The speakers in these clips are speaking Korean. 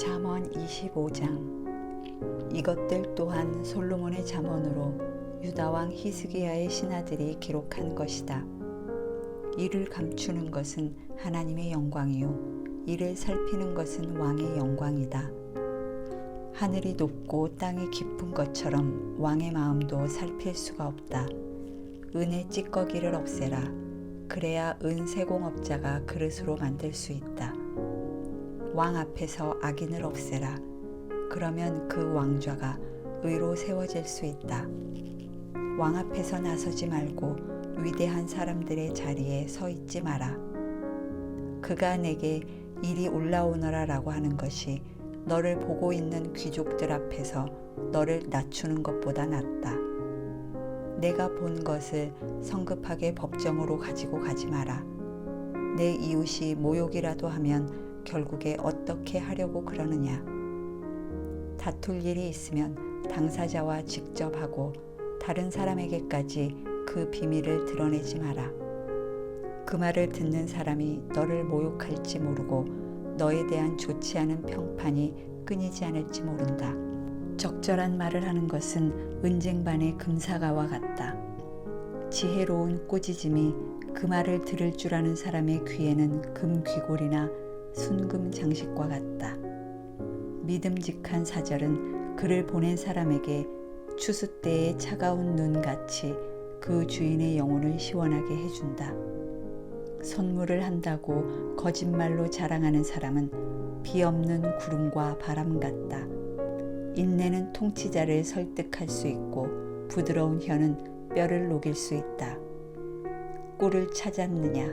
잠언 25장 이것들 또한 솔로몬의 잠언으로 유다 왕 히스기야의 신하들이 기록한 것이다. 이를 감추는 것은 하나님의 영광이요 이를 살피는 것은 왕의 영광이다. 하늘이 높고 땅이 깊은 것처럼 왕의 마음도 살필 수가 없다. 은의 찌꺼기를 없애라. 그래야 은 세공업자가 그릇으로 만들 수 있다. 왕 앞에서 악인을 없애라. 그러면 그 왕좌가 의로 세워질 수 있다. 왕 앞에서 나서지 말고 위대한 사람들의 자리에 서 있지 마라. 그가 내게 이리 올라오너라 라고 하는 것이 너를 보고 있는 귀족들 앞에서 너를 낮추는 것보다 낫다. 내가 본 것을 성급하게 법정으로 가지고 가지 마라. 내 이웃이 모욕이라도 하면 결국에 어떻게 하려고 그러느냐. 다툴 일이 있으면 당사자와 직접 하고 다른 사람에게까지 그 비밀을 드러내지 마라. 그 말을 듣는 사람이 너를 모욕할지 모르고 너에 대한 좋지 않은 평판이 끊이지 않을지 모른다. 적절한 말을 하는 것은 은쟁반의 금사가와 같다. 지혜로운 꾸짖음이 그 말을 들을 줄 아는 사람의 귀에는 금귀골이나 순금 장식과 같다. 믿음직한 사절은 그를 보낸 사람에게 추수 때의 차가운 눈 같이 그 주인의 영혼을 시원하게 해준다. 선물을 한다고 거짓말로 자랑하는 사람은 비 없는 구름과 바람 같다. 인내는 통치자를 설득할 수 있고 부드러운 혀는 뼈를 녹일 수 있다. 꿀을 찾았느냐?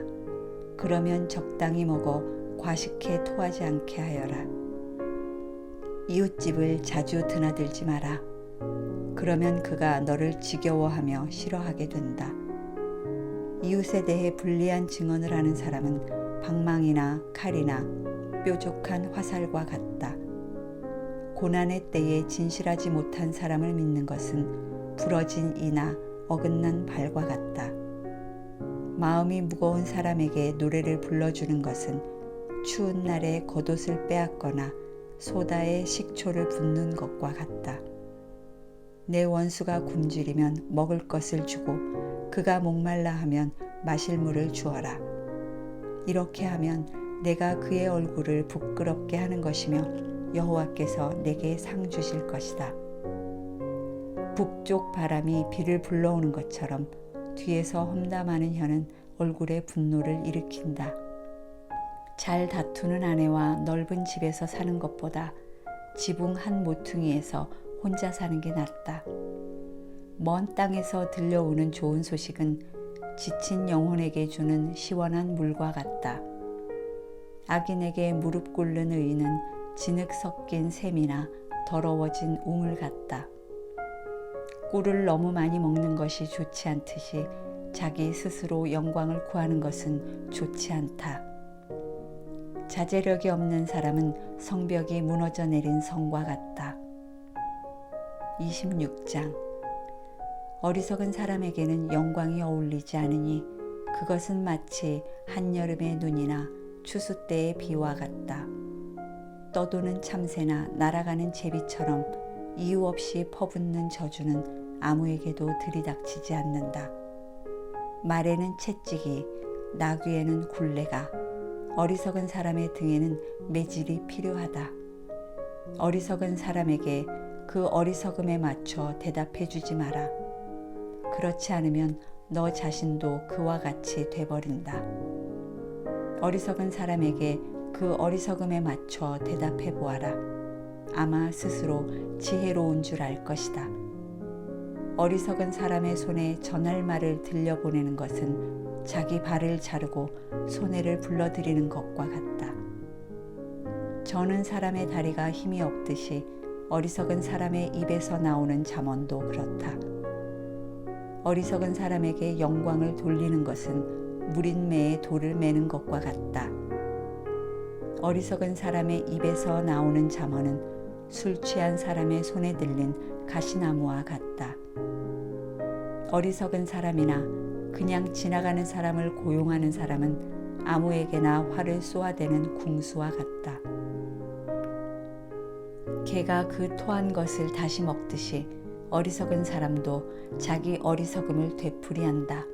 그러면 적당히 먹어 과식해 토하지 않게 하여라. 이웃집을 자주 드나들지 마라. 그러면 그가 너를 지겨워하며 싫어하게 된다. 이웃에 대해 불리한 증언을 하는 사람은 방망이나 칼이나 뾰족한 화살과 같다. 고난의 때에 진실하지 못한 사람을 믿는 것은 부러진 이나 어긋난 발과 같다. 마음이 무거운 사람에게 노래를 불러주는 것은 추운 날에 겉옷을 빼앗거나 소다에 식초를 붓는 것과 같다. 내 원수가 굶주리면 먹을 것을 주고 그가 목말라 하면 마실 물을 주어라. 이렇게 하면 내가 그의 얼굴을 부끄럽게 하는 것이며 여호와께서 내게 상 주실 것이다. 북쪽 바람이 비를 불러오는 것처럼 뒤에서 험담하는 혀는 얼굴에 분노를 일으킨다. 잘 다투는 아내와 넓은 집에서 사는 것보다 지붕 한 모퉁이에서 혼자 사는 게 낫다. 먼 땅에서 들려오는 좋은 소식은 지친 영혼에게 주는 시원한 물과 같다. 악인에게 무릎 꿇는 의인은 진흙 섞인 샘이나 더러워진 우물 같다. 꿀을 너무 많이 먹는 것이 좋지 않듯이 자기 스스로 영광을 구하는 것은 좋지 않다. 자제력이 없는 사람은 성벽이 무너져 내린 성과 같다. 26장 어리석은 사람에게는 영광이 어울리지 않으니 그것은 마치 한여름의 눈이나 추수 때의 비와 같다. 떠도는 참새나 날아가는 제비처럼 이유 없이 퍼붓는 저주는 아무에게도 들이닥치지 않는다. 말에는 채찍이, 나귀에는 굴레가, 어리석은 사람의 등에는 매질이 필요하다. 어리석은 사람에게 그 어리석음에 맞춰 대답해 주지 마라. 그렇지 않으면 너 자신도 그와 같이 돼버린다. 어리석은 사람에게 그 어리석음에 맞춰 대답해 보아라. 아마 스스로 지혜로운 줄 알 것이다. 어리석은 사람의 손에 전할 말을 들려보내는 것은 자기 발을 자르고 손해를 불러들이는 것과 같다. 저는 사람의 다리가 힘이 없듯이 어리석은 사람의 입에서 나오는 잠언도 그렇다. 어리석은 사람에게 영광을 돌리는 것은 무린매에 돌을 매는 것과 같다. 어리석은 사람의 입에서 나오는 잠언은 술 취한 사람의 손에 들린 가시나무와 같다. 어리석은 사람이나 그냥 지나가는 사람을 고용하는 사람은 아무에게나 활을 쏘아대는 궁수와 같다. 개가 그 토한 것을 다시 먹듯이 어리석은 사람도 자기 어리석음을 되풀이한다.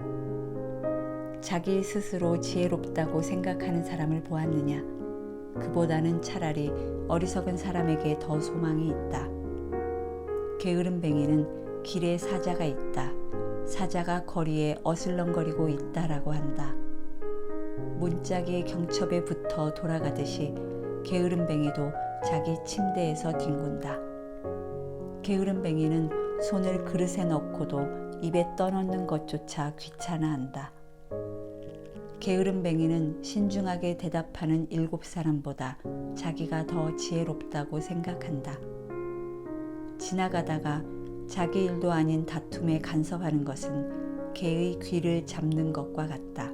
자기 스스로 지혜롭다고 생각하는 사람을 보았느냐? 그보다는 차라리 어리석은 사람에게 더 소망이 있다. 게으름뱅이는 길에 사자가 있다. 사자가 거리에 어슬렁거리고 있다라고 한다. 문짝이 경첩에 붙어 돌아가듯이 게으름뱅이도 자기 침대에서 뒹군다. 게으름뱅이는 손을 그릇에 넣고도 입에 떠넣는 것조차 귀찮아한다. 게으름뱅이는 신중하게 대답하는 일곱 사람보다 자기가 더 지혜롭다고 생각한다. 지나가다가 자기 일도 아닌 다툼에 간섭하는 것은 개의 귀를 잡는 것과 같다.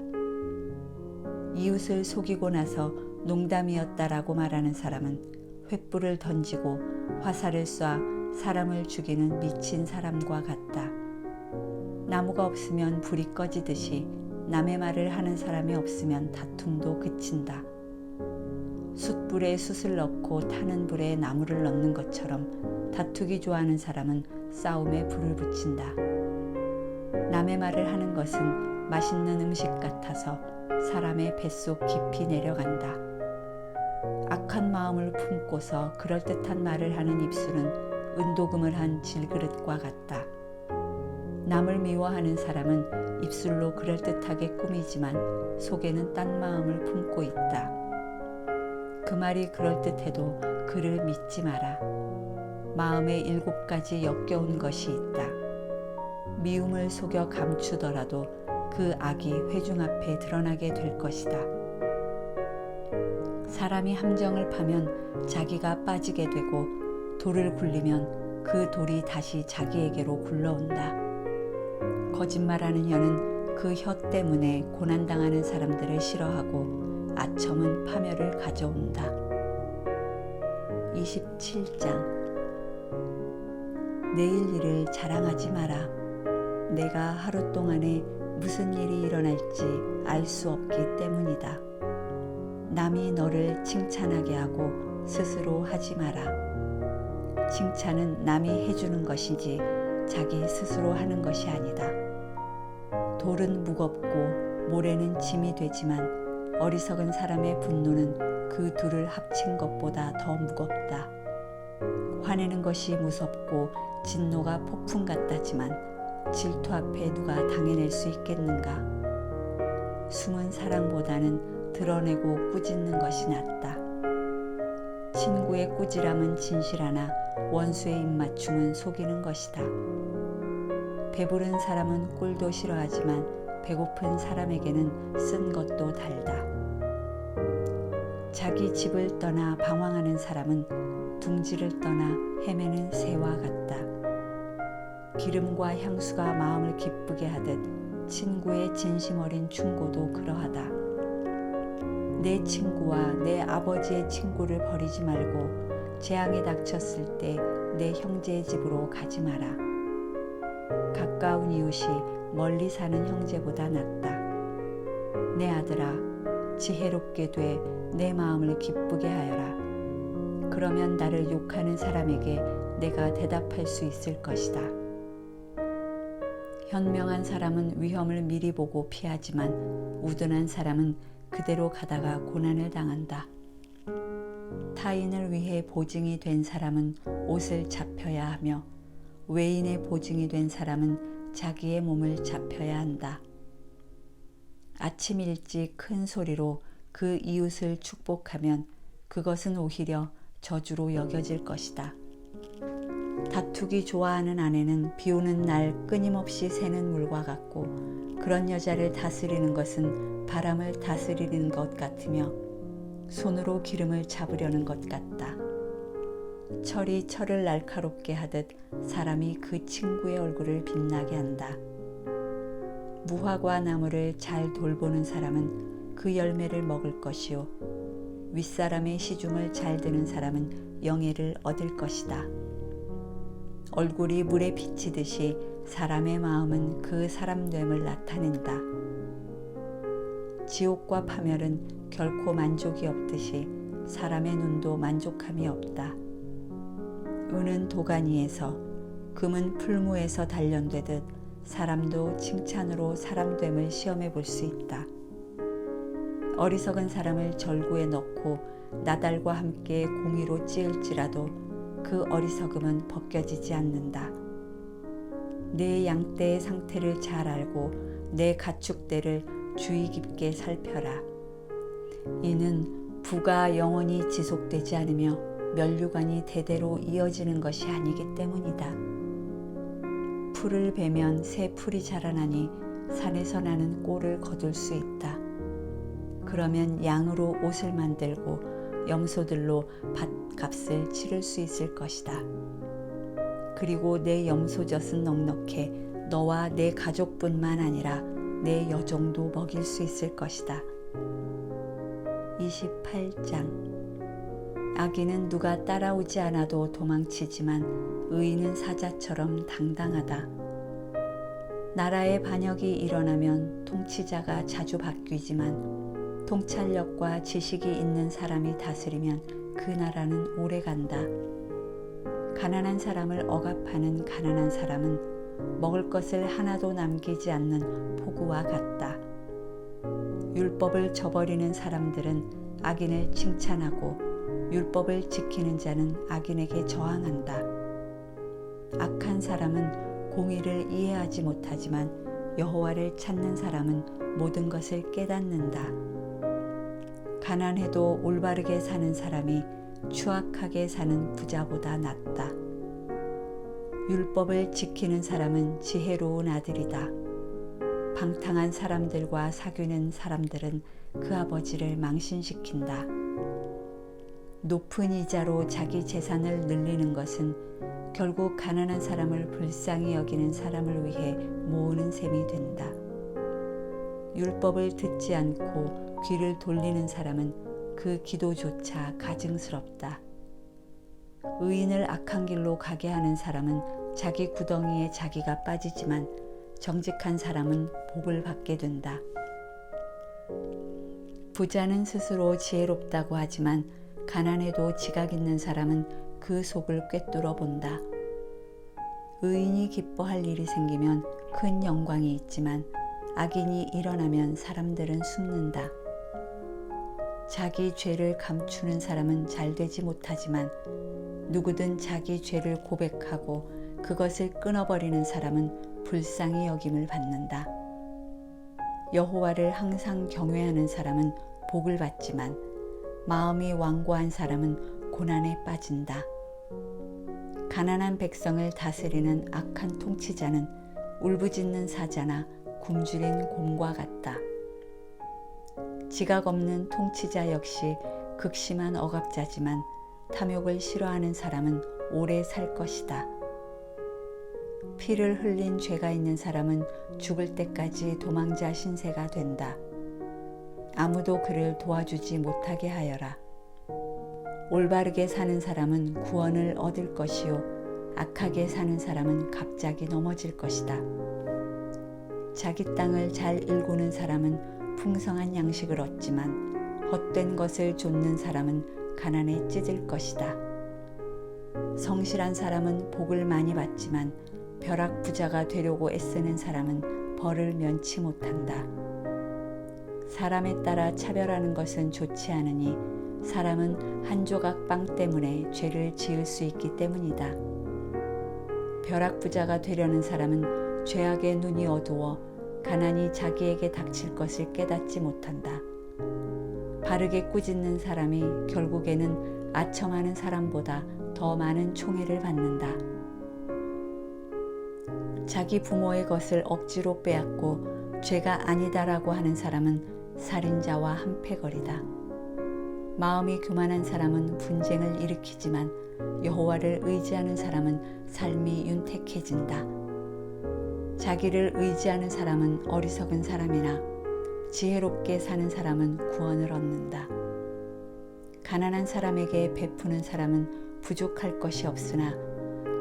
이웃을 속이고 나서 농담이었다라고 말하는 사람은 횃불을 던지고 화살을 쏴 사람을 죽이는 미친 사람과 같다. 나무가 없으면 불이 꺼지듯이 남의 말을 하는 사람이 없으면 다툼도 그친다. 숯불에 숯을 넣고 타는 불에 나무를 넣는 것처럼 다투기 좋아하는 사람은 싸움에 불을 붙인다. 남의 말을 하는 것은 맛있는 음식 같아서 사람의 뱃속 깊이 내려간다. 악한 마음을 품고서 그럴듯한 말을 하는 입술은 은도금을 한 질그릇과 같다. 남을 미워하는 사람은 입술로 그럴듯하게 꾸미지만 속에는 딴 마음을 품고 있다. 그 말이 그럴듯해도 그를 믿지 마라. 마음에 일곱 가지 역겨운 것이 있다. 미움을 속여 감추더라도 그 악이 회중 앞에 드러나게 될 것이다. 사람이 함정을 파면 자기가 빠지게 되고 돌을 굴리면 그 돌이 다시 자기에게로 굴러온다. 거짓말하는 혀는 그 혀 때문에 고난당하는 사람들을 싫어하고 아첨은 파멸을 가져온다. 27장 내일 일을 자랑하지 마라. 내가 하루 동안에 무슨 일이 일어날지 알 수 없기 때문이다. 남이 너를 칭찬하게 하고 스스로 하지 마라. 칭찬은 남이 해주는 것이지 자기 스스로 하는 것이 아니다. 돌은 무겁고 모래는 짐이 되지만 어리석은 사람의 분노는 그 둘을 합친 것보다 더 무겁다. 화내는 것이 무섭고 진노가 폭풍 같다지만 질투 앞에 누가 당해낼 수 있겠는가? 숨은 사랑보다는 드러내고 꾸짖는 것이 낫다. 친구의 꾸지람은 진실하나 원수의 입맞춤은 속이는 것이다. 배부른 사람은 꿀도 싫어하지만 배고픈 사람에게는 쓴 것도 달다. 자기 집을 떠나 방황하는 사람은 둥지를 떠나 헤매는 새와 같다. 기름과 향수가 마음을 기쁘게 하듯 친구의 진심 어린 충고도 그러하다. 내 친구와 내 아버지의 친구를 버리지 말고 재앙에 닥쳤을 때 내 형제의 집으로 가지 마라. 가까운 이웃이 멀리 사는 형제보다 낫다. 내 아들아, 지혜롭게 돼 내 마음을 기쁘게 하여라. 그러면 나를 욕하는 사람에게 내가 대답할 수 있을 것이다. 현명한 사람은 위험을 미리 보고 피하지만 우둔한 사람은 그대로 가다가 고난을 당한다. 타인을 위해 보증이 된 사람은 옷을 잡혀야 하며 외인의 보증이 된 사람은 자기의 몸을 잡혀야 한다. 아침 일찍 큰 소리로 그 이웃을 축복하면 그것은 오히려 저주로 여겨질 것이다. 다투기 좋아하는 아내는 비 오는 날 끊임없이 새는 물과 같고 그런 여자를 다스리는 것은 바람을 다스리는 것 같으며 손으로 기름을 잡으려는 것 같다. 철이 철을 날카롭게 하듯 사람이 그 친구의 얼굴을 빛나게 한다. 무화과 나무를 잘 돌보는 사람은 그 열매를 먹을 것이요 윗사람의 시중을 잘 드는 사람은 영예를 얻을 것이다. 얼굴이 물에 비치듯이 사람의 마음은 그 사람됨을 나타낸다. 지옥과 파멸은 결코 만족이 없듯이 사람의 눈도 만족함이 없다. 은은 도가니에서 금은 풀무에서 단련되듯 사람도 칭찬으로 사람됨을 시험해 볼 수 있다. 어리석은 사람을 절구에 넣고 나달과 함께 공의로 찌을지라도 그 어리석음은 벗겨지지 않는다. 내 양떼의 상태를 잘 알고 내 가축대를 주의 깊게 살펴라. 이는 부가 영원히 지속되지 않으며 멸류관이 대대로 이어지는 것이 아니기 때문이다. 풀을 베면 새 풀이 자라나니 산에서 나는 꼴을 거둘 수 있다. 그러면 양으로 옷을 만들고 염소들로 밭값을 치를 수 있을 것이다. 그리고 내 염소젖은 넉넉해 너와 내 가족뿐만 아니라 내 여종도 먹일 수 있을 것이다. 28장 아기는 누가 따라오지 않아도 도망치지만 의인은 사자처럼 당당하다. 나라의 반역이 일어나면 통치자가 자주 바뀌지만 통찰력과 지식이 있는 사람이 다스리면 그 나라는 오래 간다. 가난한 사람을 억압하는 가난한 사람은 먹을 것을 하나도 남기지 않는 폭우와 같다. 율법을 저버리는 사람들은 악인을 칭찬하고 율법을 지키는 자는 악인에게 저항한다. 악한 사람은 공의를 이해하지 못하지만 여호와를 찾는 사람은 모든 것을 깨닫는다. 가난해도 올바르게 사는 사람이 추악하게 사는 부자보다 낫다. 율법을 지키는 사람은 지혜로운 아들이다. 방탕한 사람들과 사귀는 사람들은 그 아버지를 망신시킨다. 높은 이자로 자기 재산을 늘리는 것은 결국 가난한 사람을 불쌍히 여기는 사람을 위해 모으는 셈이 된다. 율법을 듣지 않고 귀를 돌리는 사람은 그 기도조차 가증스럽다. 의인을 악한 길로 가게 하는 사람은 자기 구덩이에 자기가 빠지지만 정직한 사람은 복을 받게 된다. 부자는 스스로 지혜롭다고 하지만 가난해도 지각 있는 사람은 그 속을 꿰뚫어 본다. 의인이 기뻐할 일이 생기면 큰 영광이 있지만 악인이 일어나면 사람들은 숨는다. 자기 죄를 감추는 사람은 잘 되지 못하지만 누구든 자기 죄를 고백하고 그것을 끊어버리는 사람은 불쌍히 여김을 받는다. 여호와를 항상 경외하는 사람은 복을 받지만 마음이 완고한 사람은 고난에 빠진다. 가난한 백성을 다스리는 악한 통치자는 울부짖는 사자나 굶주린 곰과 같다. 지각 없는 통치자 역시 극심한 억압자지만 탐욕을 싫어하는 사람은 오래 살 것이다. 피를 흘린 죄가 있는 사람은 죽을 때까지 도망자 신세가 된다. 아무도 그를 도와주지 못하게 하여라. 올바르게 사는 사람은 구원을 얻을 것이요 악하게 사는 사람은 갑자기 넘어질 것이다. 자기 땅을 잘 일구는 사람은 풍성한 양식을 얻지만 헛된 것을 좇는 사람은 가난에 찢을 것이다. 성실한 사람은 복을 많이 받지만 벼락 부자가 되려고 애쓰는 사람은 벌을 면치 못한다. 사람에 따라 차별하는 것은 좋지 않으니 사람은 한 조각 빵 때문에 죄를 지을 수 있기 때문이다. 벼락 부자가 되려는 사람은 죄악의 눈이 어두워 가난이 자기에게 닥칠 것을 깨닫지 못한다. 바르게 꾸짖는 사람이 결국에는 아첨하는 사람보다 더 많은 총애를 받는다. 자기 부모의 것을 억지로 빼앗고 죄가 아니다라고 하는 사람은 살인자와 한패거리다. 마음이 교만한 사람은 분쟁을 일으키지만 여호와를 의지하는 사람은 삶이 윤택해진다. 자기를 의지하는 사람은 어리석은 사람이나 지혜롭게 사는 사람은 구원을 얻는다. 가난한 사람에게 베푸는 사람은 부족할 것이 없으나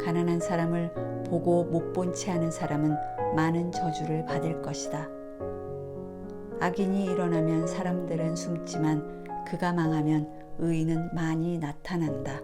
가난한 사람을 보고 못 본 채 하는 사람은 많은 저주를 받을 것이다. 악인이 일어나면 사람들은 숨지만 그가 망하면 의인은 많이 나타난다.